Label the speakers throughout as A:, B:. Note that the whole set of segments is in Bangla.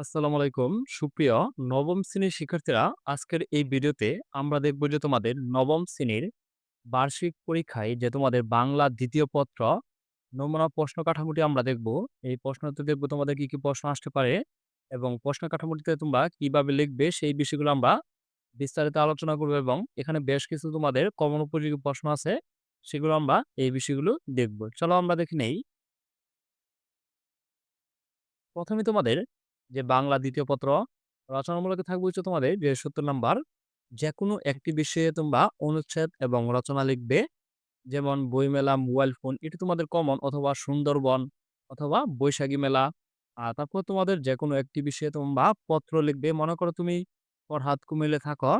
A: আসসালামু আলাইকুম। সুপ্রিয় নবম শ্রেণির শিক্ষার্থীরা, আজকের এই ভিডিওতে আমরা দেখব যে তোমাদের নবম শ্রেণির বার্ষিক পরীক্ষায় যে তোমাদের বাংলা দ্বিতীয় পত্র নমুনা প্রশ্ন কাঠামোটি আমরা দেখব। এই প্রশ্নতে দেখব তোমাদের কি, কি প্রশ্ন আসতে পারে এবং প্রশ্ন কাঠামোটিতে তোমরা কীভাবে লিখবে সেই বিষয়গুলো আমরা বিস্তারিত আলোচনা করব এবং এখানে বেশ কিছু তোমাদের কমন উপযোগী প্রশ্ন আছে, সেগুলো আমরা এই বিষয়গুলো দেখব। চলো আমরা দেখে নেই। প্রথমে তোমাদের যে বাংলা দ্বিতীয় পত্র রচনামূলকে থাকবে হচ্ছে তোমাদের যে ৭০ নাম্বার। যেকোনো একটি বিষয়ে তোমরা অনুচ্ছেদ এবং রচনা লিখবে। যেমন বইমেলা, মোবাইল ফোন এটি তোমাদের কমন অথবা সুন্দরবন অথবা বৈশাখী মেলা। আর তারপর তোমাদের যেকোনো একটি বিষয়ে তোমরা পত্র লিখবে। মনে করো তুমি ফরহাদ কুমিল্লায় থাকো।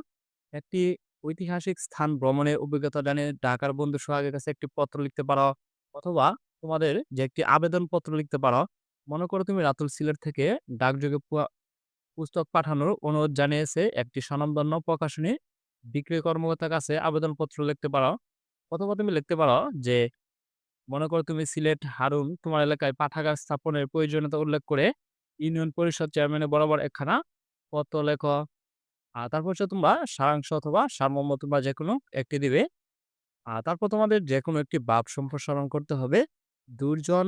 A: একটি ঐতিহাসিক স্থান ভ্রমণের অভিজ্ঞতা জানিয়ে ঢাকার বন্ধু সোহাগের কাছে একটি পত্র লিখতে পারো। অথবা তোমাদের যে একটি আবেদন পত্র লিখতে পারো। মনে করো তুমি রাতুল সিলেট থেকে ডাকযোগে পুস্তক পাঠানোর অনুরোধ জানিয়েছে একটি স্বনামধন্য প্রকাশনী বিক্রয় কর্মকর্তার কাছে আবেদনপত্র লিখতে পারো। অথবা তুমি লিখতে পারো যে, মনে করো তুমি সিলেট, হারুন তোমার এলাকায় পাঠাগার স্থাপনের প্রয়োজনীয়তা উল্লেখ করে ইউনিয়ন পরিষদ চেয়ারম্যানের বরাবর একখানা পত্র লেখ আর তারপর হচ্ছে তোমরা সারাংশ অথবা সারমর্ম তোমরা যেকোনো একটি দিবে। আর তারপর তোমাদের যেকোনো একটি ভাব সম্প্রসারণ করতে হবে। দুর্জন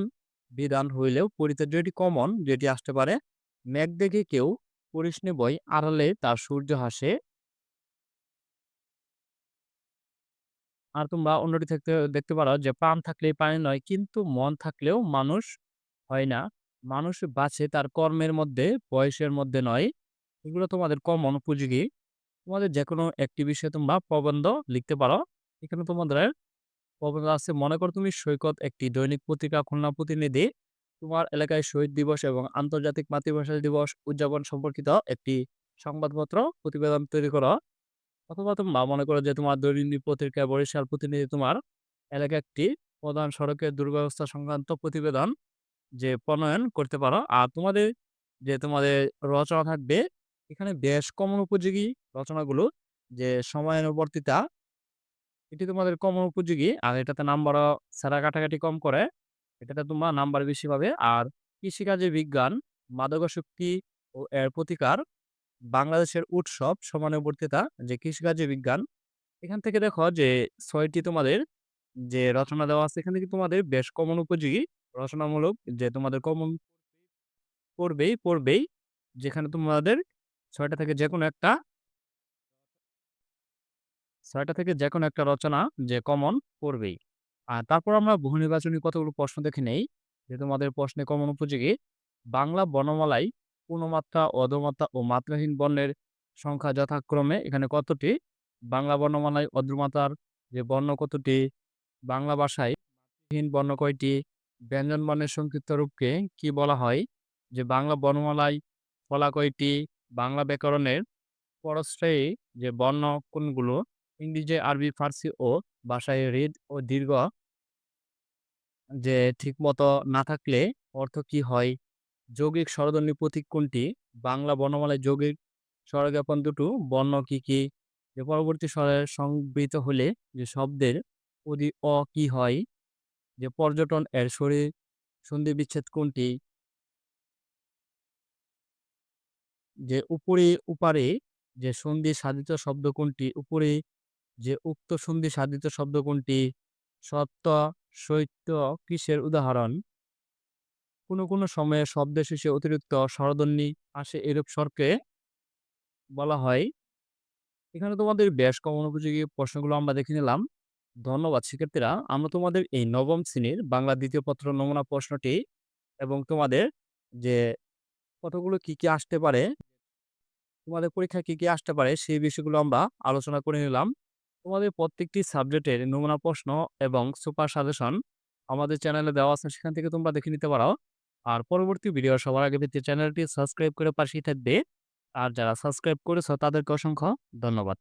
A: বিধান হইলেও পরিত্যাজ্য এটি কমন যেটি আসতে পারে। মেঘ দেখে কেউ পরিশনি বই আড়ালে তার সূর্য হাসে। আর তোমরা অন্যটি থাকতে দেখতে পারো যে প্রাণ থাকলে পানি নয় কিন্তু মন থাকলেও মানুষ হয় না। মানুষ বাঁচে তার কর্মের মধ্যে, বয়সের মধ্যে নয়। এগুলো তোমাদের কমন উপযোগী। তোমাদের যেকোনো একটি বিষয়ে তোমরা প্রবন্ধ লিখতে পারো। এখানে তোমাদের প্রবন্ধ আছে মনে করো তুমি সৈকত একটি দৈনিক পত্রিকা, খুলনা প্রতিনিধি। তোমার এলাকায় শহীদ দিবস এবং আন্তর্জাতিক মাতৃভাষা দিবস উদযাপন সম্পর্কিত একটি সংবাদপত্র প্রতিবেদন তৈরি করো। অথবা তোমরা মনে করো যে তোমার দৈনন্দিন পত্রিকা, বরিশাল প্রতিনিধি তোমার এলাকা একটি প্রধান সড়কের দুর্ব্যবস্থা সংক্রান্ত প্রতিবেদন যে প্রণয়ন করতে পারো। আর তোমাদের যে তোমাদের রচনা থাকবে, এখানে বেশ কমন উপযোগী রচনাগুলো যে সময়ানুবর্তিতা এটি তোমাদের কমন উপযোগী। আর এটাতে নাম্বারও ছাড়া কাটাকাটি কম করে। এটাতে তোমরা নাম্বার বেশি পাবে। আর কৃষিকাজে বিজ্ঞান, মাদকাসক্তি ও এর প্রতিকার, বাংলাদেশের উৎসব, সময়ানুবর্তিতা যে কৃষিকাজে বিজ্ঞান। এখান থেকে দেখো যে ছয়টি তোমাদের যে রচনা দেওয়া আছে এখান থেকে তোমাদের বেশ কমন উপযোগী রচনামূলক যে তোমাদের কমন পড়বেই, পড়বেই। যেখানে তোমাদের ৬ টা থেকে যেকোনো একটা ৬ থেকে যে কোনো একটা রচনা যে কমন পড়বেই। আর তারপর আমরা বহু নির্বাচনী কতগুলো প্রশ্ন দেখে নেই যে তোমাদের প্রশ্নে কমন উপযোগী। বাংলা বর্ণমালায় পূর্ণমাত্রা, অধমাত্রা ও মাত্রাহীন বর্ণের সংখ্যা যথাক্রমে এখানে কতটি? বাংলা বর্ণমালায় অর্ধমাত্রার যে বর্ণ কতটি? বাংলা ভাষায় বর্ণ কয়টি? ব্যঞ্জন বর্ণের সংক্ষিপ্ত রূপকে কি বলা হয়? যে বাংলা বর্ণমালায় ফলা কয়টি? বাংলা ব্যাকরণের পরশ্রয়ী যে বর্ণ কোনগুলো? ইংরেজি, আরবি, ফার্সি ও ভাষায় হ্রস্ব ও দীর্ঘ যে ঠিকমতো না থাকলে অর্থ কি হয়? যৌগিক স্বরধ্বনি প্রতীক কোনটি? বাংলা বর্ণমালায় যৌগিক স্বরজ্ঞাপন দুটো বর্ণ কি, কি? যে পরবর্তী স্বরে সংবৃত হলে যে শব্দের অদি অ কি হয়? যে পর্যটন এর শরীর সন্ধি বিচ্ছেদ কোনটি? যে উপরে, উপারে যে সন্ধি সাধিত শব্দ কোনটি? উপরে যে উক্ত সন্ধি সাধিত শব্দ কোনটি? সত্য, সৈত্য কিসের উদাহরণ? কোন, কোন সময়ে শব্দ শেষে অতিরিক্ত স্বরধ্বনি আসে এরূপ স্বরকে বলা হয় এখানে তোমাদের বেশ কমন উপযোগী প্রশ্নগুলো আমরা দেখে নিলাম। ধন্যবাদ শিক্ষার্থীরা। আমরা তোমাদের এই নবম শ্রেণির বাংলা দ্বিতীয় পত্র নমুনা প্রশ্নটি এবং তোমাদের যে কতগুলো কি, কি আসতে পারে, তোমাদের পরীক্ষায় কি, কি আসতে পারে সেই বিষয়গুলো আমরা আলোচনা করে নিলাম। তোমাদের প্রত্যেকটি সাবজেক্টের নমুনা প্রশ্ন এবং সুপার সাজেশন আমাদের চ্যানেলে দেওয়া আছে, সেখান থেকে তোমরা দেখে নিতে পারো। আর পরবর্তী ভিডিও সবার আগে পেতে চ্যানেলটি সাবস্ক্রাইব করে পাশেই থাকবে। আর যারা সাবস্ক্রাইব করেছ, তাদেরকে অসংখ্য ধন্যবাদ।